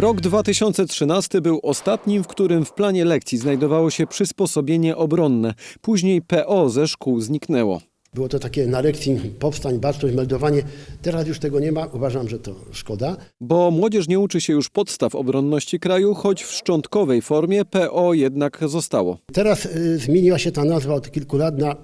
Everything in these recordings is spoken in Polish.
Rok 2013 był ostatnim, w którym w planie lekcji znajdowało się przysposobienie obronne. Później PO ze szkół zniknęło. Było to takie na lekcji powstań, baczność, meldowanie. Teraz już tego nie ma. Uważam, że to szkoda. Bo młodzież nie uczy się już podstaw obronności kraju, choć w szczątkowej formie PO jednak zostało. Teraz y, zmieniła się ta nazwa od kilku lat na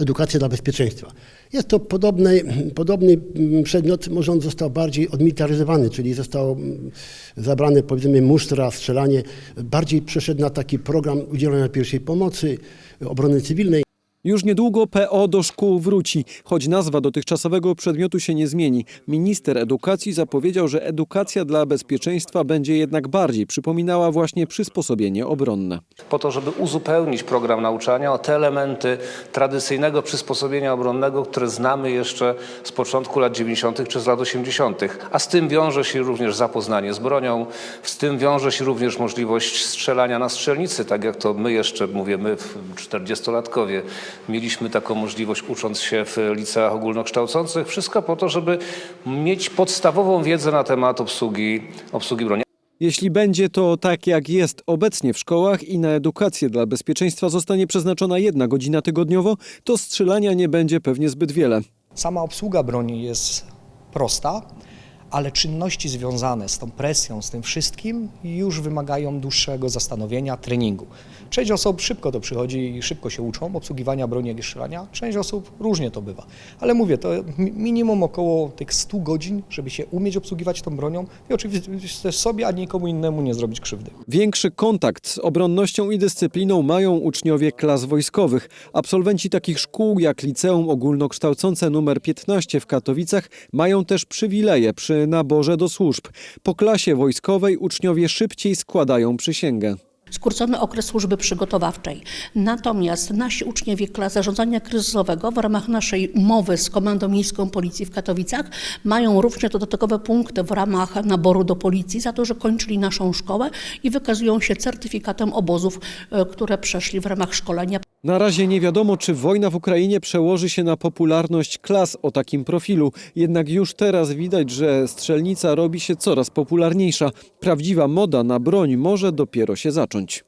edukację dla bezpieczeństwa. Jest to podobny, podobny przedmiot, może on został bardziej odmilitaryzowany, czyli zostało mm, zabrane powiedzmy musztra, strzelanie. Bardziej przeszedł na taki program udzielania pierwszej pomocy, obrony cywilnej. Już niedługo PO do szkół wróci, choć nazwa dotychczasowego przedmiotu się nie zmieni. Minister edukacji zapowiedział, że edukacja dla bezpieczeństwa będzie jednak bardziej przypominała właśnie przysposobienie obronne. po to, żeby uzupełnić program nauczania o te elementy tradycyjnego przysposobienia obronnego, które znamy jeszcze z początku lat 90. czy z lat 80. A z tym wiąże się również zapoznanie z bronią, z tym wiąże się również możliwość strzelania na strzelnicy, tak jak to my jeszcze, mówię my, 40-latkowie, mieliśmy taką możliwość ucząc się w liceach ogólnokształcących. Wszystko po to, żeby mieć podstawową wiedzę na temat obsługi, obsługi broni. Jeśli będzie to tak, jak jest obecnie w szkołach i na edukację dla bezpieczeństwa zostanie przeznaczona jedna godzina tygodniowo, to strzelania nie będzie pewnie zbyt wiele. Sama obsługa broni jest prosta, ale czynności związane z tą presją, z tym wszystkim już wymagają dłuższego zastanowienia, treningu. Część osób szybko to przychodzi i szybko się uczą obsługiwania broni, i strzelania. Część osób różnie to bywa. Ale mówię, to mi- minimum około tych 100 godzin, żeby się umieć obsługiwać tą bronią i oczywiście sobie, a nikomu innemu nie zrobić krzywdy. Większy kontakt z obronnością i dyscypliną mają uczniowie klas wojskowych. Absolwenci takich szkół jak Liceum Ogólnokształcące nr 15 w Katowicach mają też przywileje przy naborze do służb. Po klasie wojskowej uczniowie szybciej składają przysięgę. skrócony okres służby przygotowawczej. Natomiast nasi uczniowie klas zarządzania kryzysowego w ramach naszej umowy z Komendą Miejską Policji w Katowicach mają również dodatkowe punkty w ramach naboru do policji za to, że kończyli naszą szkołę i wykazują się certyfikatem obozów, e, które przeszli w ramach szkolenia. Na razie nie wiadomo, czy wojna w Ukrainie przełoży się na popularność klas o takim profilu. Jednak już teraz widać, że strzelnica robi się coraz popularniejsza. Prawdziwa moda na broń może dopiero się zacząć.